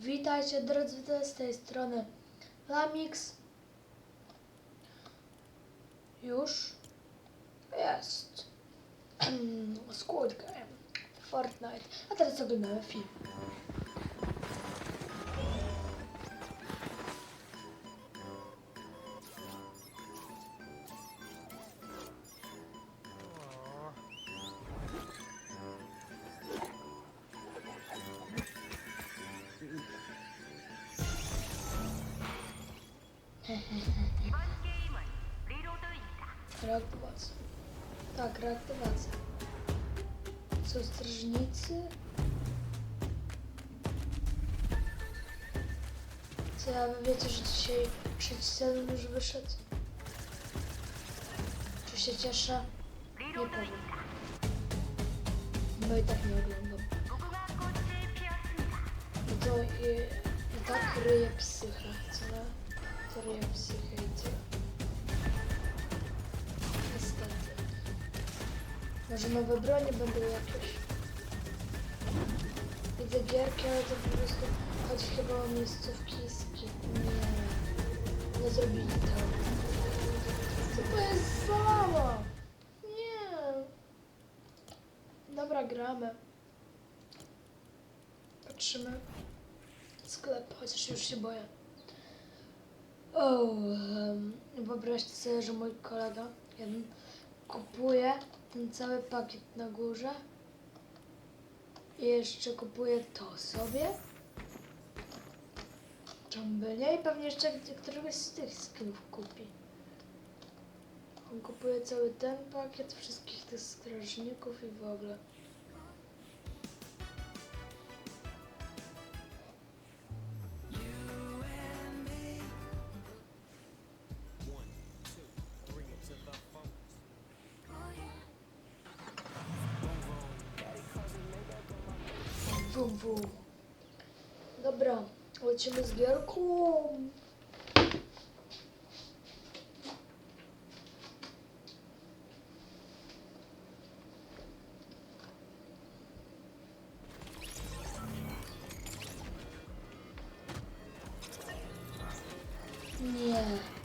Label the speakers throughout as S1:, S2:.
S1: Witajcie drodzy z tej strony Lamix. Już jest Squid Game, Fortnite, a teraz oglądamy film.
S2: реактивация. Так,
S1: реактивация. Со стражниці. Це витяжить
S2: ще 60 може вишити. Чи ще тяша? Не помню. Но
S1: і так не оглянув. І то і, і так риє психа. Це риє психа. І Może nowe bronie będą jakieś. Widzę gierki, ale to po prostu chodzi chyba o miejscówki. Nie. Nie zrobili tego. Co to jest za lama? Nie. Dobra, gramy. Patrzymy. Sklep, chociaż już się boję. O, um, wyobraźcie sobie, że mój kolega jeden kupuje ten cały pakiet na górze i jeszcze kupuje to sobie. Czemu by nie? I pewnie jeszcze któregoś z tych skinów kupi. On kupuje cały ten pakiet, wszystkich tych strażników i w ogóle. Z gierką. Nie. Nie.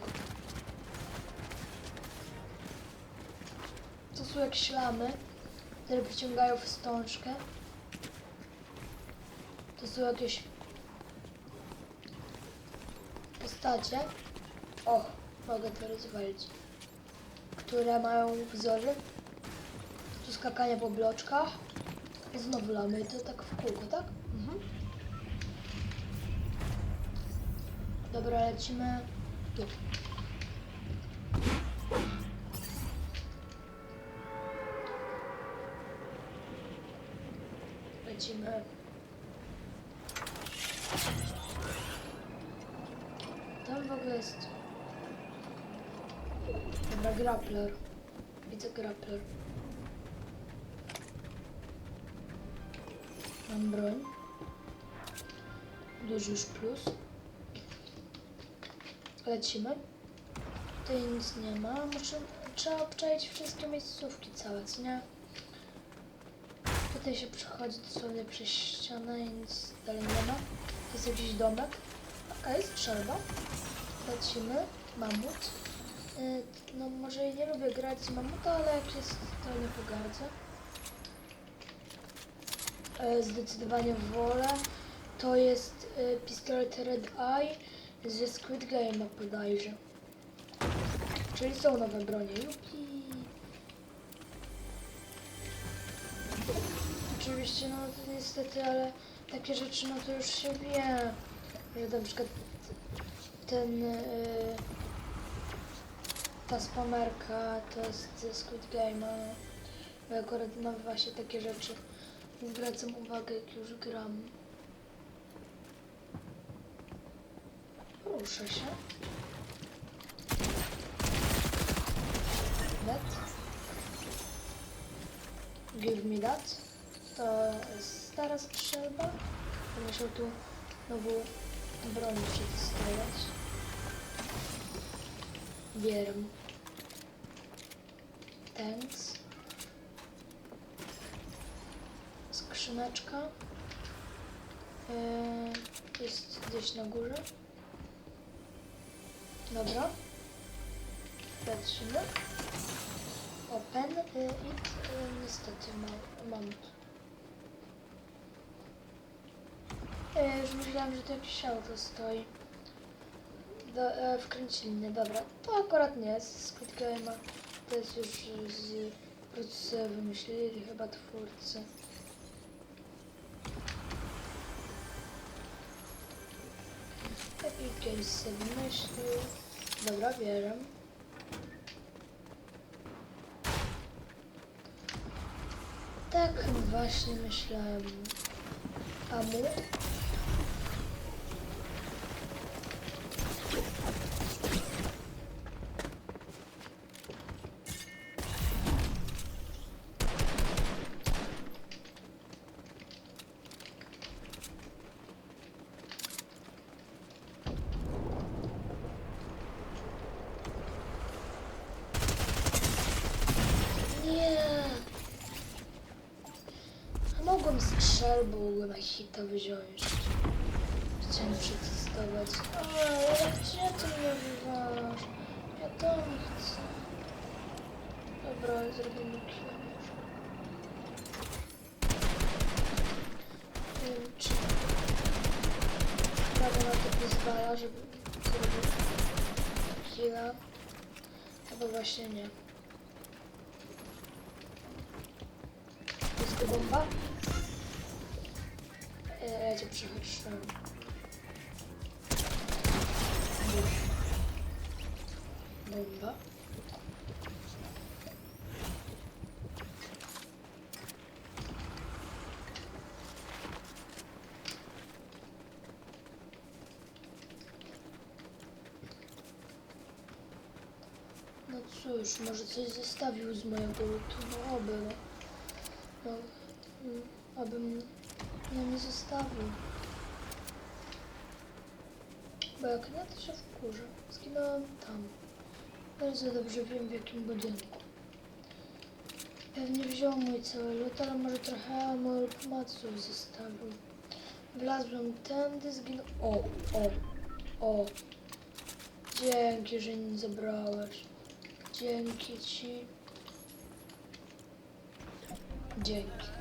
S1: Tego. To są jakieś lamy, które przyciągają wstążkę. To są jakieś postacie. O, mogę to rozwalić. Które mają wzory. Tu skakanie po bloczkach. I znowu lamy. To tak w kółko, tak? Mhm. Dobra, lecimy. Tam w ogóle jest... Dobra, grappler. Widzę grappler. Mam broń. Duży już plus. Lecimy. Tutaj nic nie ma. Muszę, trzeba obczaić wszystkie miejscówki całe, co nie? Tutaj się przechodzi dosłownie przez ścianę i nic dalej nie ma. To jest jakiś domek. Okej, strzelba. Lecimy. Mamut. Y, No może nie lubię grać z mamuta, ale jak jest, to nie pogardzę. E, Zdecydowanie wolę. To jest y, pistolet Red Eye ze Squid Game'a bodajże. Czyli są nowe bronie. Jupi. Oczywiście, no niestety, ale takie rzeczy, no to już się wie. Że na przykład ten... y, ta spamerka to jest ze Squid Game'a. Bo ja akurat na właśnie takie rzeczy zwracam uwagę, jak już gram. Ruszę się. That. Give me that. To jest stara strzelba. Będę musiał tu znowu broń przetestować. Bieram. Thanks. Skrzyneczka. Yy, jest gdzieś na górze. Dobra. Patrzymy. Open y, i y, niestety mam, mam tu. E, już myślałam, że to jakieś auto stoi. Do, e, dobra. To akurat nie jest Squid Game'a. To jest już z producerzy wymyślili chyba twórcy. Epic Games sobie. Dobra, bierzem. Tak właśnie myślałem. A mu? Nie. A strzelbą na hita wziąć. Chciałem przetestować. Ale gdzie ty mnie wywalasz? Ja to nie chcę. Dobra, zrobimy może. Nie wiem, czy prawo na to pozwala, żeby zrobić killa. Chyba właśnie nie. Jest to bomba? E, ja cię przechodziłem. Bomba. No cóż, może coś zostawił z mojego lutu, no oby, no. No, mm, abym no nie zostawił. Bo jak nie, to się wkurzę. Zginąłem tam. Bardzo dobrze wiem w jakim budynku. Pewnie wziął mój cały lód, ale może trochę moich maców zostawił. Wlazłem tędy, zginął... O, o, o. Dzięki, że nie zabrałeś. Dzięki ci. Dzięki.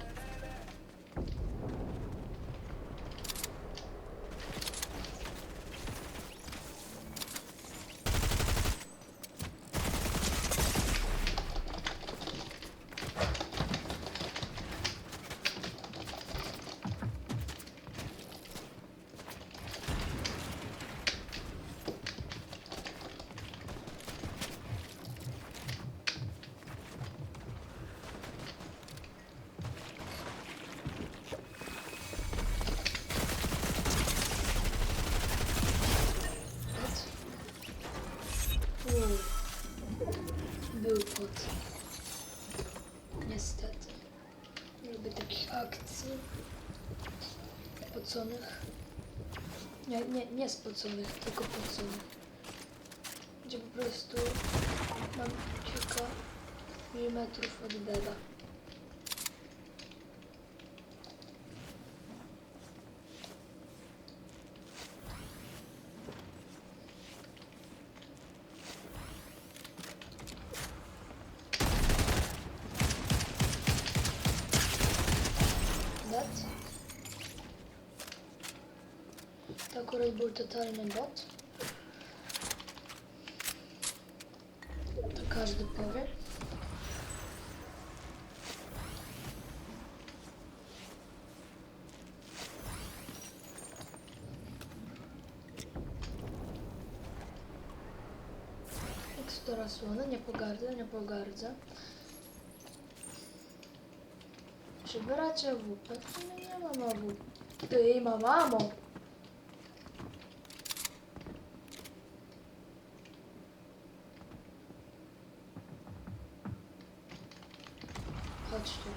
S1: Nie, nie, nie tylko poconych. Gdzie po prostu mam kilka milimetrów od beda. Bot. Akurat był totalny bot. To każdy powie. Tekstura słona, nie pogardzę, nie pogardzę. Przybieracie AWP? Nie, nie mam AWP. Ty, ma mamo! Chodź tu.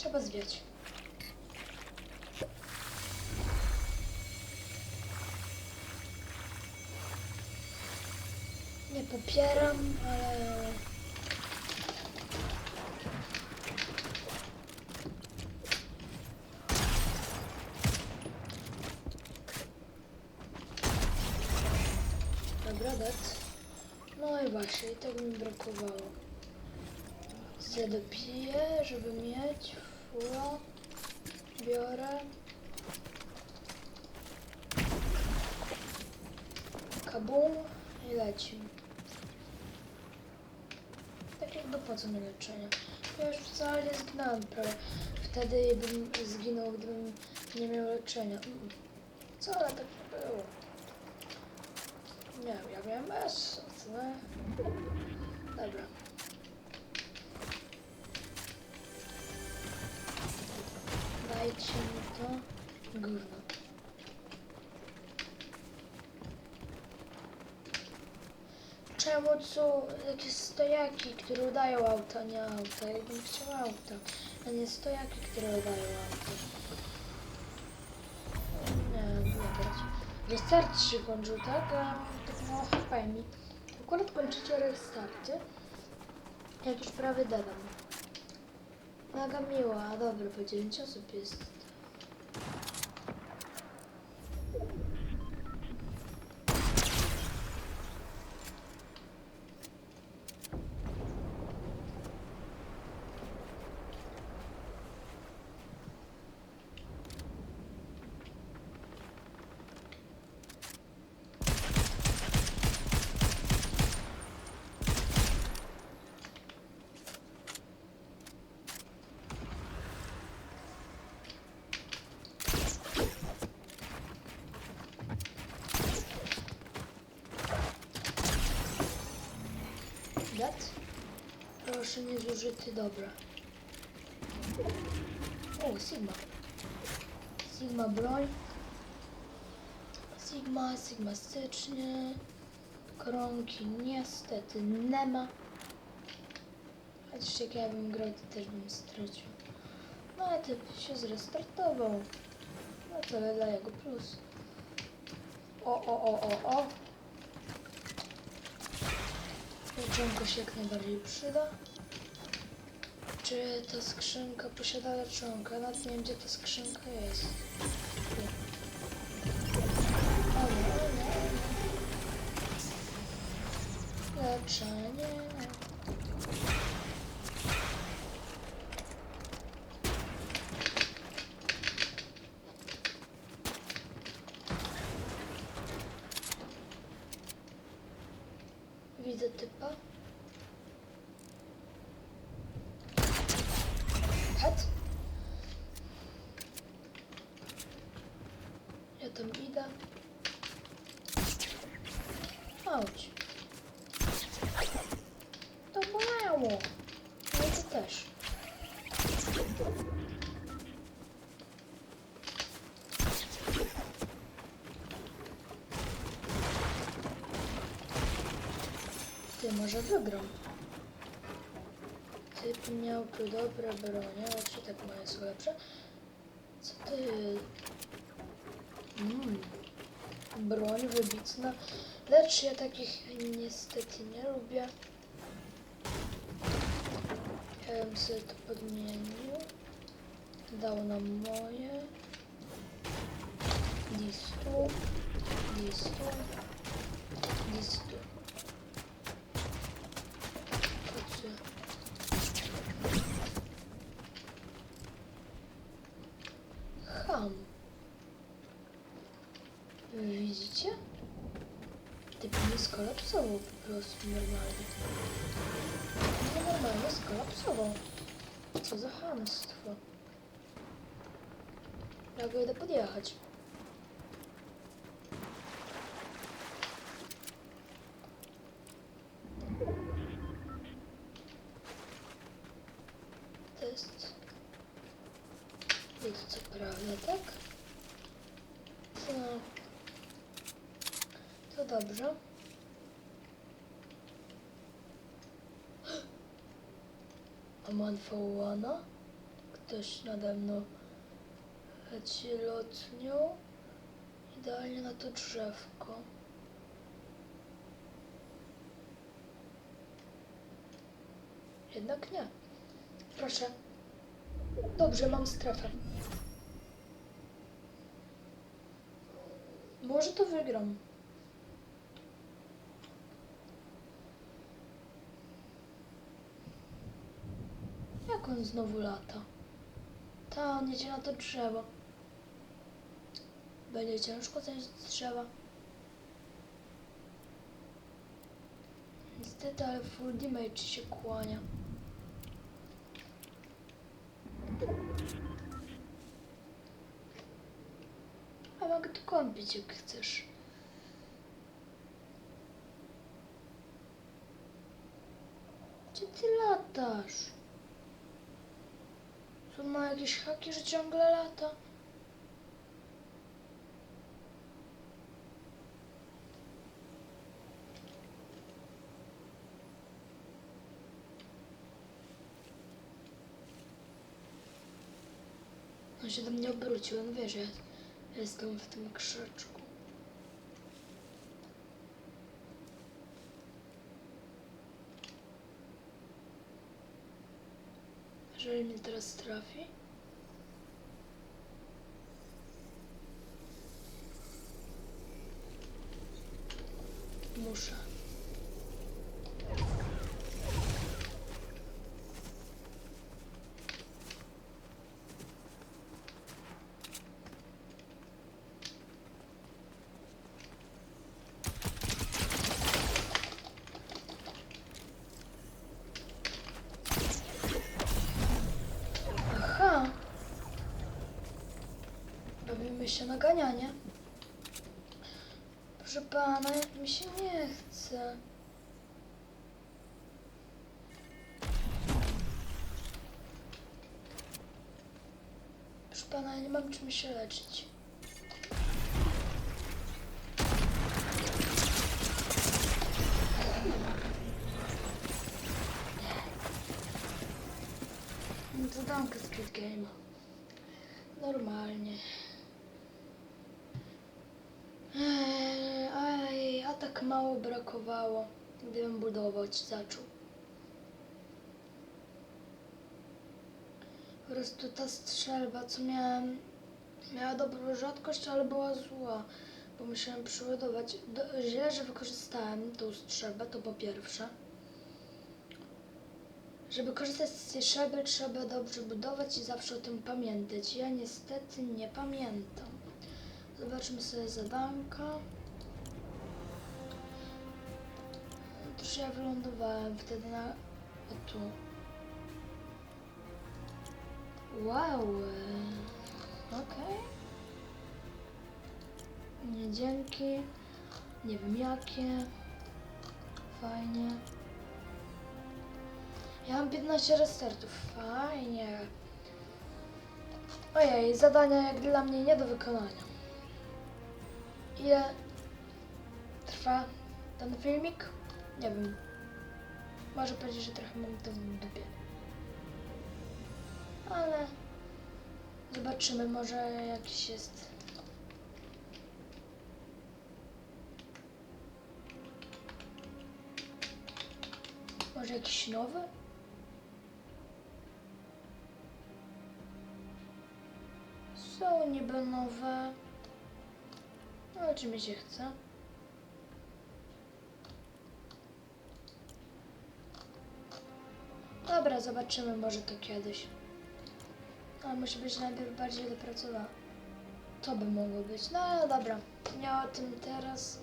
S1: Trzeba zwiać. Nie popieram, ale... Dobra, dat. No i właśnie, i tego mi brakowało. Zadopiję, żeby fula. Biorę. Kabum i lecimy. Tak jakby po co mi leczenie? Ja już wcale nie zginąłem prawie. Wtedy bym zginął, gdybym nie miał leczenia. Mm. Wcale tak nie było. Nie ja miałem co nie? Dobra. Dajcie mi to gówno. Czemu są jakieś stojaki, które udają auto, a nie auto? Ja bym chciał auto, a nie stojaki, które udają auto. Nie, dobra. Restart się kończył, tak? A tak mało HP mi. Akurat kończycie restarty. Jak już prawie dodam. Mega miła, a dobra, po 9 osób jest. Dat? Proszę, nie zużyty, dobra. O, Sigma. Sigma broń. Sigma, Sigma stycznie. Koronki niestety nie ma. Chociaż jak ja bym grał, to też bym stracił. No ale typ się zrestartował. No to dla jego plus. O, o, o, o, o. Leczonko się jak najbardziej przyda. Czy ta skrzynka posiada leczonkę? Nawet nie wiem, gdzie ta skrzynka jest. O nie, nie. Leczenie. Widzę typa. Het. Ja tam idę. Chodź. To bolało. No i ty też. Ty może wygram. Typ miał tu dobre bronie, ale czy tak moje są lepsze? Co ty? Mm. Broń wybitna, lecz ja takich niestety nie lubię. Ja bym sobie to podmienił. Dał nam moje. Listu. Listu. Listu. Chodźcie. Ham. Wy Widzicie? Typ nie skolapsował po prostu normalnie. Nie normalnie skolapsował. Co za chamstwo. Ja go idę podjechać. Test. Jest co prawda, tak? No. To dobrze. A man Fołana? ktoś nade mną leci lotnią. Idealnie na to drzewko. Jednak nie. Proszę. Dobrze, mam strefę. Może to wygram. Jak znowu lata? Ta, on jedzie na to drzewo. Będzie ciężko zejść z drzewa. Niestety, ale full damage się kłania. A mogę tu kąpić jak chcesz. Gdzie ty latasz? Co ma jakieś haki, że ciągle lata? On się do mnie obrócił, on wie, że jestem w tym krzaczku. Teraz trafi. Muszę. Się naganianie. Proszę pana, mi się nie chce. Proszę pana, ja nie mam czym się leczyć. No to damkę Squid Game. Normalnie. Eee, Aj, a mało brakowało, gdybym budować zaczął. Po prostu ta strzelba, co miałem, miała dobrą rzadkość, ale była zła, bo musiałem przyładować. Do, źle, że wykorzystałem tą strzelbę, to po pierwsze. Żeby korzystać z tej strzelby, trzeba dobrze budować i zawsze o tym pamiętać. Ja niestety nie pamiętam. Zobaczmy sobie zadanka. Otóż ja wylądowałem wtedy na... Tu. Wow. Okej. Nie dzięki. Nie wiem jakie. Fajnie. Ja mam 15 restartów. Fajnie. Ojej, zadania jak dla mnie nie do wykonania. Ile trwa ten filmik? Nie wiem. Może powiedzieć, że trochę mam to w dupie. Ale zobaczymy, może jakiś jest. Może jakiś nowy? Są niby nowe. No, czy mi się chce? Zobaczymy może to kiedyś. Ale musi być najpierw bardziej dopracowane. To by mogło być. No ale dobra, nie o tym teraz.